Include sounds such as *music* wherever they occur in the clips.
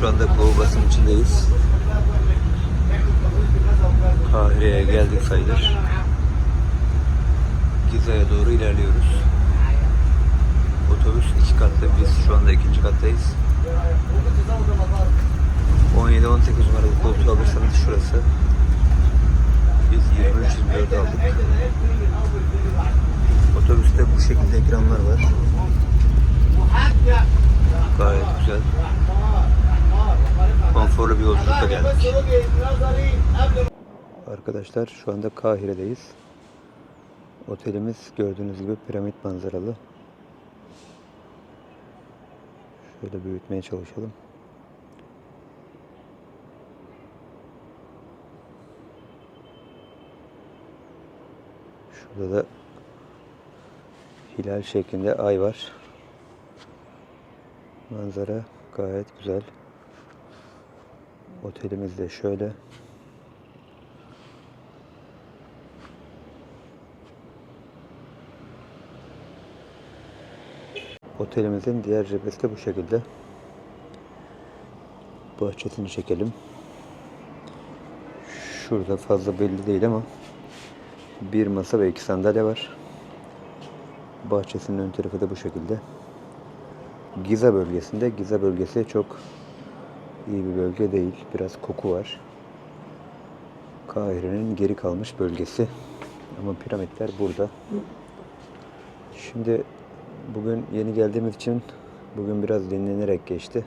şu anda Doğu basın içindeyiz. Kahire'ye geldik sayılır. Giza'ya doğru ilerliyoruz. Otobüs iki katlı. Biz şu anda ikinci kattayız. 17-18 numaralı koltuğu alırsanız şurası. Biz 23-24 aldık. Otobüste bu şekilde ekranlar var. Gayet güzel. Konforlu bir yolculukla geldik. Arkadaşlar şu anda Kahire'deyiz. Otelimiz gördüğünüz gibi piramit manzaralı. Şöyle büyütmeye çalışalım. Şurada da hilal şeklinde ay var. Manzara gayet güzel. Otelimiz de şöyle. Otelimizin diğer cephesi de bu şekilde. Bahçesini çekelim. Şurada fazla belli değil ama bir masa ve iki sandalye var. Bahçesinin ön tarafı da bu şekilde. Giza bölgesinde. Giza bölgesi çok iyi bir bölge değil. Biraz koku var. Kahire'nin geri kalmış bölgesi. Ama piramitler burada. Şimdi bugün yeni geldiğimiz için bugün biraz dinlenerek geçti.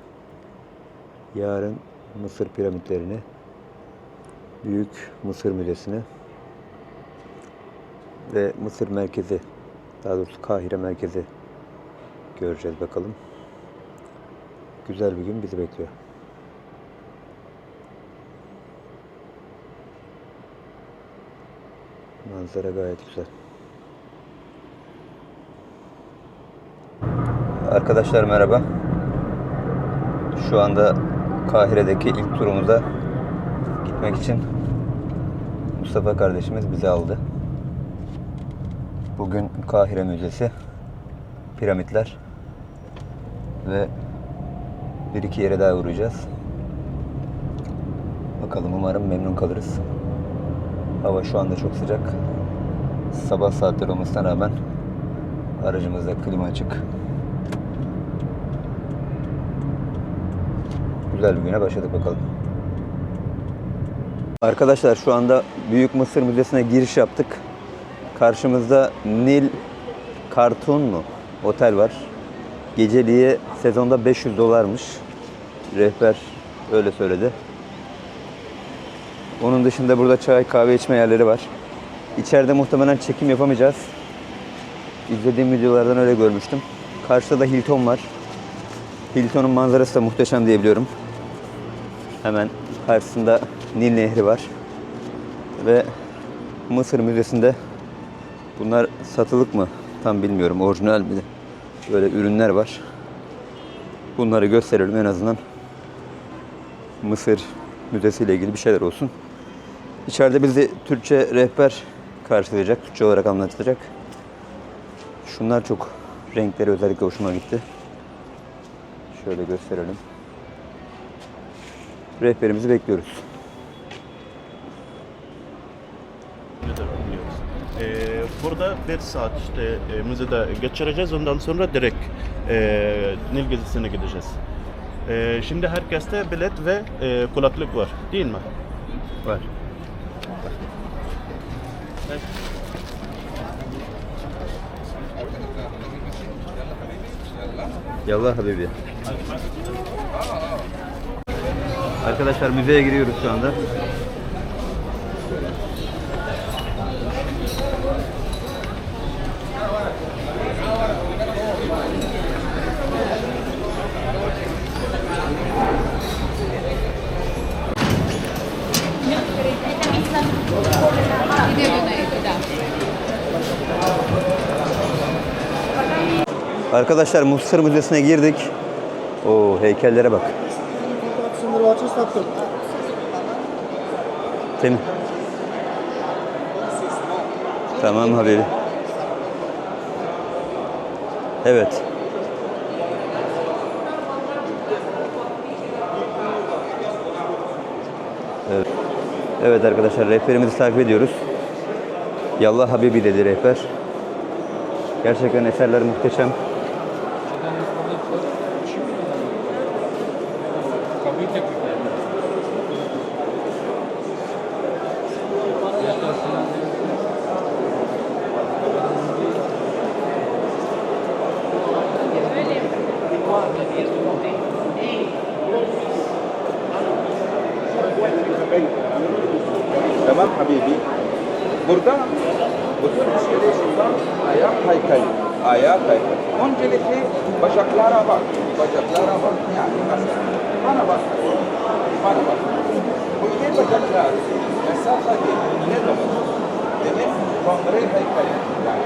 Yarın Mısır piramitlerini, Büyük Mısır Müzesi'ni ve Mısır merkezi, daha doğrusu Kahire merkezi göreceğiz bakalım. Güzel bir gün bizi bekliyor. Manzara gayet güzel. Arkadaşlar merhaba. Şu anda Kahire'deki ilk turumuza gitmek için Mustafa kardeşimiz bizi aldı. Bugün Kahire Müzesi, piramitler ve bir iki yere daha uğrayacağız. Bakalım umarım memnun kalırız. Hava şu anda çok sıcak. Sabah saatleri olmasına rağmen aracımızda klima açık. Güzel bir güne başladık bakalım. Arkadaşlar şu anda Büyük Mısır Müzesi'ne giriş yaptık. Karşımızda Nil Kartun mu? Otel var. Geceliği sezonda 500 dolarmış. Rehber öyle söyledi. Onun dışında burada çay kahve içme yerleri var. İçeride muhtemelen çekim yapamayacağız. İzlediğim videolardan öyle görmüştüm. Karşıda da Hilton var. Hilton'un manzarası da muhteşem diyebiliyorum. Hemen karşısında Nil Nehri var. Ve Mısır Müzesi'nde bunlar satılık mı tam bilmiyorum. Orijinal mi? Böyle ürünler var. Bunları gösterelim en azından. Mısır Müzesi ile ilgili bir şeyler olsun. İçeride bizi Türkçe rehber karşılayacak. Türkçe olarak anlatacak. Şunlar çok renkleri özellikle hoşuma gitti. Şöyle gösterelim. Rehberimizi bekliyoruz. Ee, burada bir saat işte e, müzede geçireceğiz. Ondan sonra direkt e, Nil gezisine gideceğiz. E, şimdi herkeste bilet ve e, kulaklık var değil mi? Var. Yallah Habibi. Arkadaşlar müzeye giriyoruz şu anda. Arkadaşlar Mısır Müzesi'ne girdik. Oo heykellere bak. Temiz. Tamam Habibi. Evet. Evet arkadaşlar rehberimizi takip ediyoruz. Yallah Habibi dedi rehber. Gerçekten eserler muhteşem. Tamam Habibi. Burada bütün mesele şundan ayak heykeli. Ayak heykeli. Öncelikle bacaklara bak. Bacaklara bak. Yani bana bak. Bana bak. Bu iyi bacaklar mesafe değil. Ne demek? Demek kongre heykeli. Yani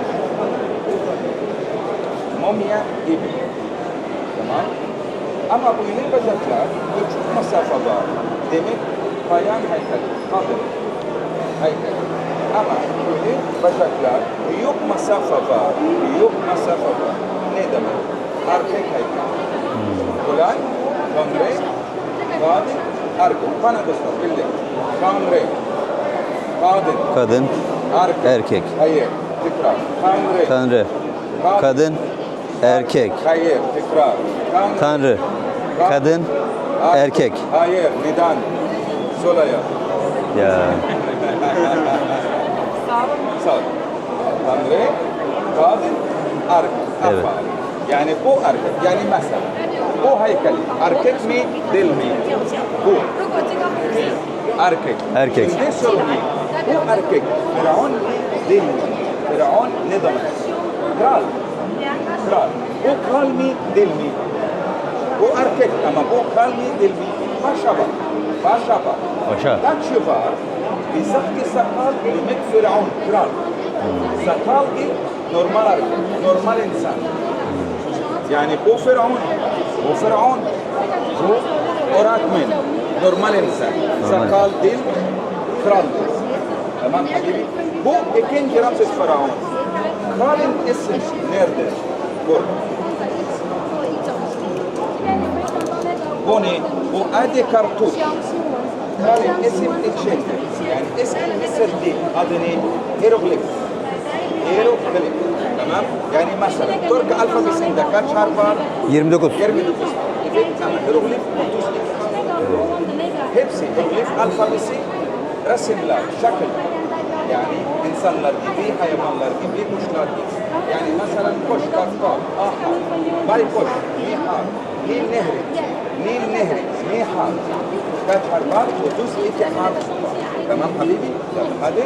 mumya gibi. Tamam. Ama bu yeni bacaklar küçük mesafe var. Demek bayan heykeli. Kabir heykeli. Ama böyle bacaklar büyük mesafe var. Büyük mesafe var. Ne demek? Erkek heykeli. Kolay, kongre, kadın, erkek. Bana göster, bildik. Kongre, kadın, Kadın, erkek. erkek. Hayır, tekrar. Kongre, Tanrı, kadın, erkek. Hayır, tekrar. Kongre, Tanrı, kadın, erkek. Hayır, neden? Solaya. Ya *laughs* Sağ ol. Tanrı, kadın, erkek. Evet. Yani bu erkek. Yani mesela वो haykali. Erkek mi, değil mi? Bu. Erkek. Erkek. Şimdi söyleyeyim. Bu erkek. Firavun değil mi? Firavun ne demek? Kral. Kral. Bu kral mi, değil mi? Bu erkek ama bu kral mi, değil mi? Paşa var. Paşa var. Paşa. Kaç var? Bizdeki sakal demek Firavun, kral. Sakal ki normal erkek, normal insan. Yani bu Firavun وفرعون هو أوراكمن normal insan. Sakal, dil, kraldır. Tamam gibi. Bu ikinci Ramses Faraon. Kralın ismi nerede? Burada. Bu ne? Bu adı kartuş. Kralın isim içinde. Yani eski Mısır değil. Adı ne? Hieroglif. Hieroglif. تمام يعني مثلا ترك الفابيس عندك كم شهر فار 29 29 هيروغليف قدوس هيبسي هيروغليف الفابيسي resimler, şekil. Yani insanlar gibi, hayvanlar gibi, kuşlar gibi. Yani mesela koş, kartal, aha, baykuş, mihar, nil nehri, nil nehri, mihar. Kaç harf var? 32 harf var. Tamam habibi? Tamam hadi.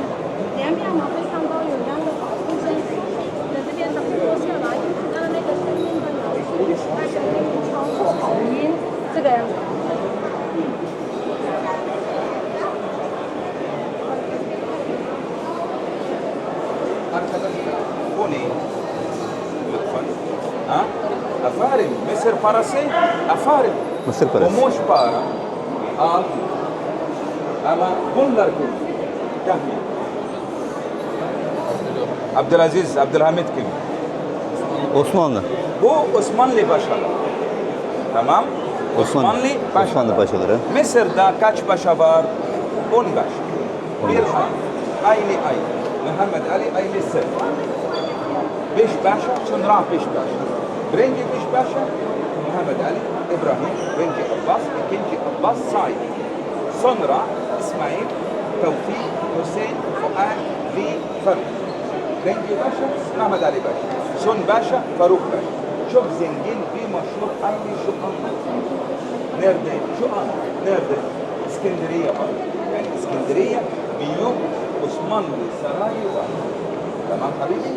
Mısır parası? Aferin. Mısır parası. Kumuş para. Al. Ama bunlar kim? Kahve. Abdülaziz, Abdülhamit kim? Osmanlı. Bu Osmanlı paşalar. Tamam? Osmanlı. paşalar. Osmanlı paşaları. Mısır'da kaç paşa var? 10 paşa. Bir ay. Aynı ay. Muhammed Ali ailesi. Beş paşa, sonra beş paşa. Birinci beş paşa, İbrahim, birinci Abbas, ikinci Abbas, Said. Sonra İsmail, Tevfik, Hüseyin, Fuad, Li, Faruk. Birinci paşa, Muhammed Ali Paşa. Son paşa, Faruk Paşa. Çok zengin bir meşhur aynı şu an. Nerede? Şu an. Nerede? İskenderiye var. Yani İskenderiye büyük Osmanlı sarayı var. Tamam habibi?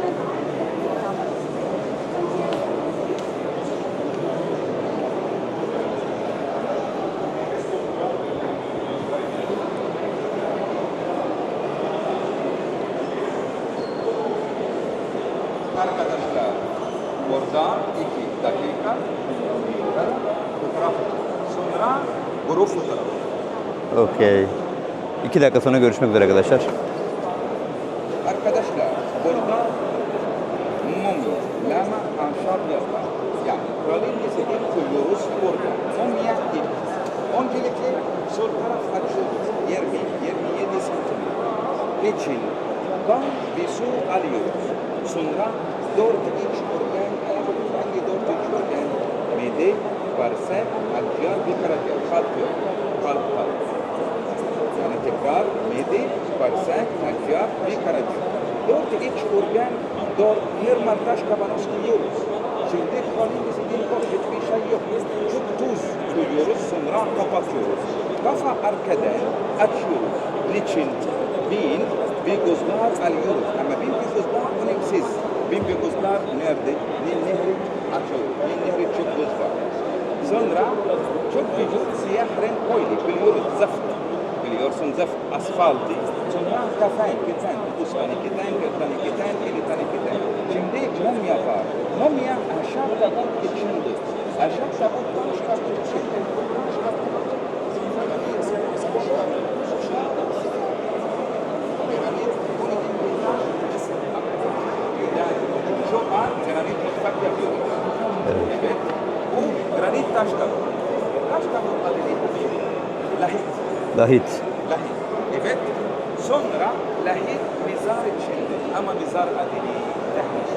Arkadaşlar burada iki dakika fotoğraf sonra grup fotoğrafı. Okey. İki dakika sonra görüşmek üzere arkadaşlar. Arkadaşlar burada mumya, lama, ahşap yapar. Yani kralın istediği koyuyoruz burada. Mumya gibi. Öncelikle sol taraf açıyoruz. 20, 27 santimetre. Niçin? Kan bir su alıyoruz. Sonra dört iç organ, hangi dört iç organ? Mide, bağırsak, akciğer ve karaciğer. Kalp yok. Kalp kalp. Yani tekrar mide, bağırsak, akciğer ve karaciğer. Dört iç organ, dört normal taş kavanoz koyuyoruz. Şimdi kanımızı din boş, hiçbir şey yok. Çok tuz koyuyoruz, sonra kapatıyoruz. Kafa arkadan açıyoruz. Niçin? Bin, bir gözler alıyoruz. Ama bin bir gözler önemsiz. Bin bir gözler nerede? Nil nehri açıyoruz. Nil nehri çok göz var. Sonra çok vücut siyah renk koyduk. Biliyoruz zaft. Biliyorsun zaft asfaltı. Sonra kafan, keten, dokuz tane keten, kırk tane keten, elli tane keten. Şimdi mumya var. Mumya ahşap tabut içinde. Ahşap tabut taş لاهيت لاهيت ايفيت سونرا لاهيت بيزار تشيلي. أما بيزار اديني تحنيش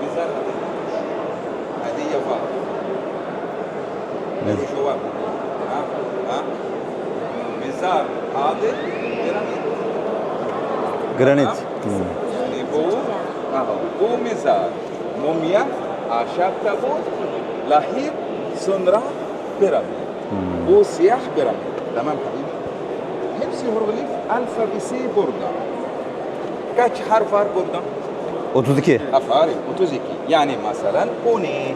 بيزار اديني هذه نعم. ها؟ ها؟ بيزار جرانيت. جرانيت. نعم. يعني بو آه، ميزار موميا آشاب تابو لاهيت سونرا بيراميد. بو سياح بيراميد. تمام hieroglif alfabesi burada. Kaç harf var burada? 32. Aferin, 32. Yani mesela bu ne?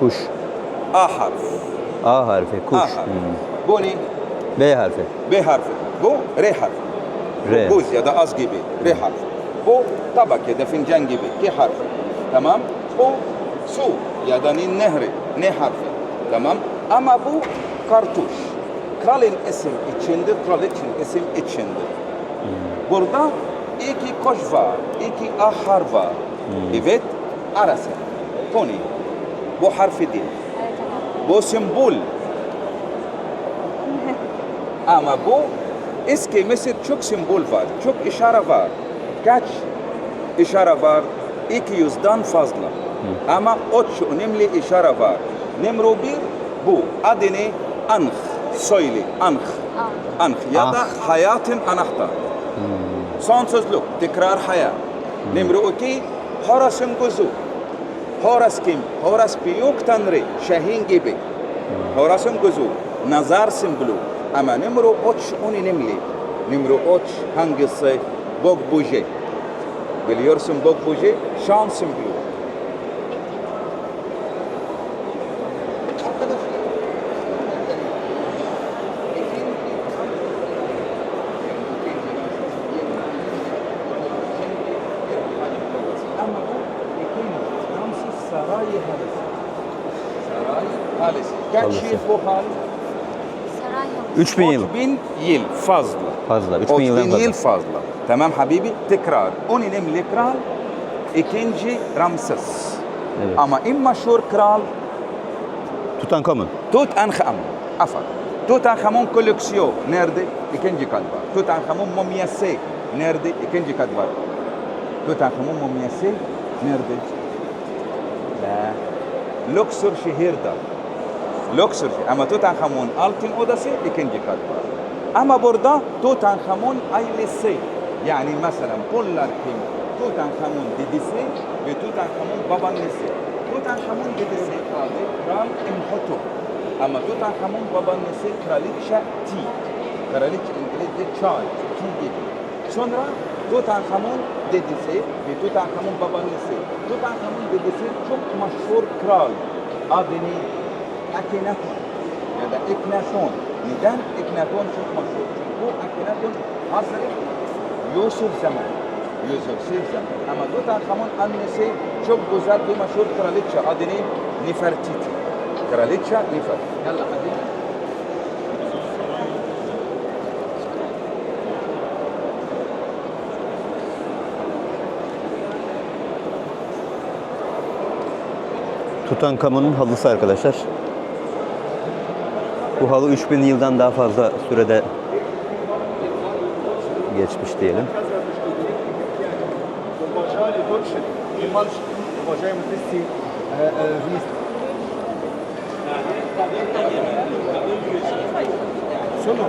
Kuş. A harf. A harfi. Kuş. A harf. Hmm. Bu ne? B harfi. B harfi. Bu R harfi. R. Buz ya da az gibi. R harfi. Bu tabak ya da fincan gibi. K harfi. Tamam. Bu su ya da nehri. N harfi. Tamam. Ama bu kartuş. Kralın isim içinde, kraliçin isim içinde. Burada iki koş var, iki ahar var. Evet, arası. Koni. Bu harfi değil. Bu sembol. *laughs* Ama bu eski Mısır çok sembol var, çok işare var. Kaç işare var? 200'dan fazla. Ama üç önemli işare var. Numara bir bu. Adı ne? Söyle. Anh. Anh. Ya da hayatın anahtar. Son sözlük. Tekrar hayat. Numara iki Horas'ın gözü. Horas kim? Horas büyük tanrı. Şahin gibi. Horas'ın gözü. Nazar sembolü. Ama numara üç önemli. Numara üç hangisi? Bok buje. Biliyorsun bok buje? Şans sembolü. Ama bu ikinci Ramses halisi. Kaç yıl bu hal? 3000 yıl. 3000 yıl fazla. Fazla. 3000 yıldan 3000 fazla. yıl fazla. Tamam habibi tekrar. O önemli kral ikinci Ramses. Evet. Ama en meşhur kral Tutankamun. Tutankhamun. Afak. Tutankhamun koleksiyon nerede? İkinci kat var. Tutankhamun mumyası nerede? İkinci kat var. Tutankhamun mumyası nerede? La. Luxor şehirde. Luxor şehir. Ama Tutankhamun altın odası ikinci kat var. Ama burada Tutankhamun ailesi. Yani mesela bunlar kim? Tutankhamun dedesi ve Tutankhamun babaannesi. Tutankhamun dedesi adı Kral Imhotep. Ama Tutankhamun babaannesi Kraliçe T. Kraliçe İngilizce Charles T gibi. Sonra Tutankhamun dedesi ve Tutankhamun babaannesi. Tutankhamun dedesi çok meşhur kral. Adı ne? Akhenaton ya da Eknaton. Neden Eknaton çok meşhur? Çünkü Akhenaton Hazreti Yusuf zaman. Yusuf zaman. Ama Tutankhamun annesi çok güzel bir meşhur kraliçe. Adı ne? Nefertiti. Kraliçe Nefertiti. Yalla hadi. Tutankamon'un halısı arkadaşlar. Bu halı 3000 yıldan daha fazla sürede geçmiş diyelim. Sonra